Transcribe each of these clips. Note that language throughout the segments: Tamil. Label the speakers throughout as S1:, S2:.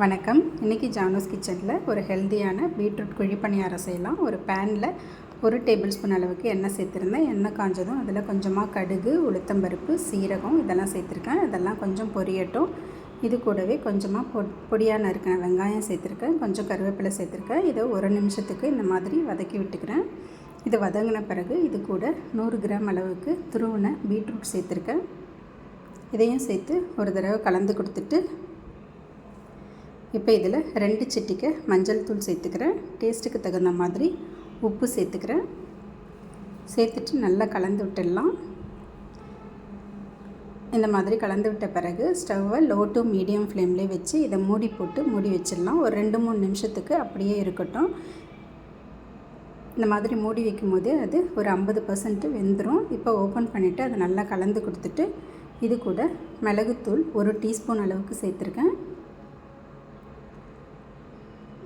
S1: வணக்கம். இன்றைக்கி ஜானோஸ் கிச்சனில் ஒரு ஹெல்த்தியான பீட்ரூட் குழி பணியாரம் செய்யலாம். ஒரு பேனில் ஒரு டேபிள் ஸ்பூன் அளவுக்கு எண்ணெய் சேர்த்துருந்தேன். எண்ணெய் காஞ்சதும் அதில் கொஞ்சமாக கடுகு உளுத்தம்பருப்பு சீரகம் இதெல்லாம் சேர்த்துருக்கேன். இதெல்லாம் கொஞ்சம் பொரியட்டும். இது கூடவே கொஞ்சமாக பொ பொடியாக நறுக்கின வெங்காயம் சேர்த்துருக்கேன். கொஞ்சம் கருவேப்பிலை சேர்த்துருக்கேன். இதை ஒரு நிமிஷத்துக்கு இந்த மாதிரி வதக்கி விட்டுக்கிறேன். இது வதங்கின பிறகு இது கூட நூறு கிராம் அளவுக்கு துருவின பீட்ரூட் சேர்த்துருக்கேன். இதையும் சேர்த்து ஒரு தடவை கலந்து கொடுத்துட்டு இப்போ இதில் ரெண்டு சிட்டிக்கு மஞ்சள் தூள் சேர்த்துக்கிறேன். டேஸ்ட்டுக்கு தகுந்த மாதிரி உப்பு சேர்த்துக்கிறேன். சேர்த்துட்டு நல்லா கலந்து விட்டுடலாம். இந்த மாதிரி கலந்து விட்ட பிறகு ஸ்டவ்வை லோ டு மீடியம் ஃப்ளேம்லேயே வச்சு இதை மூடி போட்டு மூடி வச்சிடலாம். ஒரு ரெண்டு மூணு நிமிஷத்துக்கு அப்படியே இருக்கட்டும். இந்த மாதிரி மூடி வைக்கும் போது அது ஒரு ஐம்பது பர்சன்ட் வெந்துடும் இப்போ ஓப்பன் பண்ணிவிட்டு அதை நல்லா கலந்து கொடுத்துட்டு இது கூட மிளகுத்தூள் ஒரு டீஸ்பூன் அளவுக்கு சேர்த்துருக்கேன்.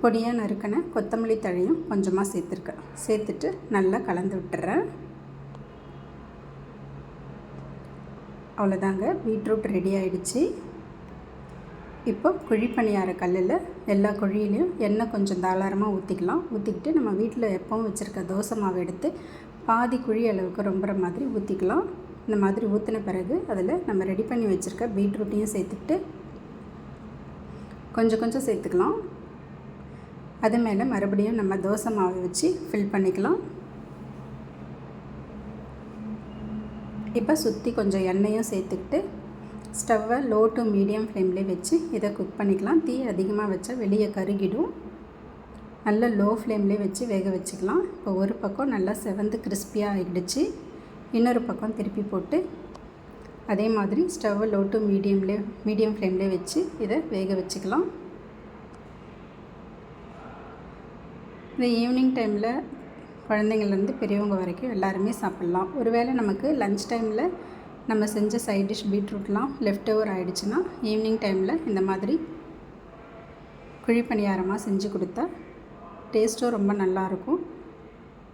S1: பொடியாக நறுக்கின கொத்தமல்லி தழையும் கொஞ்சமாக சேர்த்துருக்கேன் சேர்த்துட்டு நல்லா கலந்து விட்டுறேன். அவ்வளோதாங்க. பீட்ரூட் ரெடி ஆகிடுச்சு இப்போ குழி பணியார கல்லில் எல்லா குழியிலையும் எண்ணெய் கொஞ்சம் தாராளமாக ஊற்றிக்கலாம் ஊற்றிக்கிட்டு நம்ம வீட்டில் எப்பவும் வச்சுருக்க தோசை மாவு எடுத்து பாதி குழி அளவுக்கு ரொம்புற மாதிரி ஊற்றிக்கலாம் இந்த மாதிரி ஊற்றின பிறகு அதில் நம்ம ரெடி பண்ணி வச்சுருக்க பீட்ரூட்டையும் சேர்த்துக்கிட்டு கொஞ்சம் கொஞ்சம் சேர்த்துக்கலாம். அது மேலே மறுபடியும் நம்ம தோசை மாவை வச்சு ஃபில் பண்ணிக்கலாம். இப்போ சுற்றி கொஞ்சம் எண்ணெயும் சேர்த்துக்கிட்டு ஸ்டவ்வை லோ டு மீடியம் ஃப்ளேம்லேயே வச்சு இதை குக் பண்ணிக்கலாம். தீ அதிகமாக வச்சா வெளியே கருகிடும். நல்ல லோ ஃப்ளேம்லேயே வச்சு வேக வச்சுக்கலாம். இப்போ ஒரு பக்கம் நல்லா செவந்து கிறிஸ்பியாக ஆகிடுச்சு இன்னொரு பக்கம் திருப்பி போட்டு அதே மாதிரி ஸ்டவ்வை லோ டு மீடியம்லேயே மீடியம் ஃப்ளேம்லேயே வச்சு இதை வேக வச்சுக்கலாம். இந்த ஈவினிங் டைமில் குழந்தைங்கள்லேருந்து பெரியவங்க வரைக்கும் எல்லாருமே சாப்பிட்லாம். ஒருவேளை நமக்கு லன்ச் டைமில் நம்ம செஞ்ச சைட் டிஷ் பீட்ரூட்லாம் லெஃப்ட் ஓவர் ஆகிடுச்சுன்னா ஈவினிங் டைமில் இந்த மாதிரி குழி பணியாரமாக செஞ்சு கொடுத்தா டேஸ்ட்டும் ரொம்ப நல்லாயிருக்கும்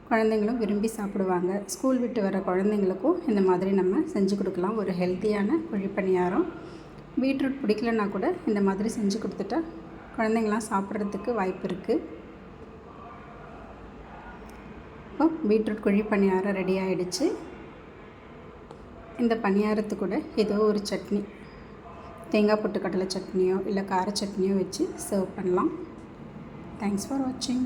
S1: குழந்தைங்களும் விரும்பி சாப்பிடுவாங்க. ஸ்கூல் விட்டு வர குழந்தைங்களுக்கும் இந்த மாதிரி நம்ம செஞ்சு கொடுக்கலாம். ஒரு ஹெல்த்தியான குழி பணியாரம். பீட்ரூட் பிடிக்கலன்னா கூட இந்த மாதிரி செஞ்சு கொடுத்துட்டா குழந்தைங்களாம் சாப்பிட்றதுக்கு வாய்ப்பு இருக்குது இப்போ பீட்ரூட் குழி பணியாரம் ரெடி ஆகிடுச்சு இந்த பணியாரத்து கூட ஏதோ ஒரு சட்னி தேங்காய் பொட்டுக்கடலை சட்னியோ இல்லை கார சட்னியோ வச்சு சர்வ் பண்ணலாம். தேங்க்ஸ் ஃபார் வாட்சிங்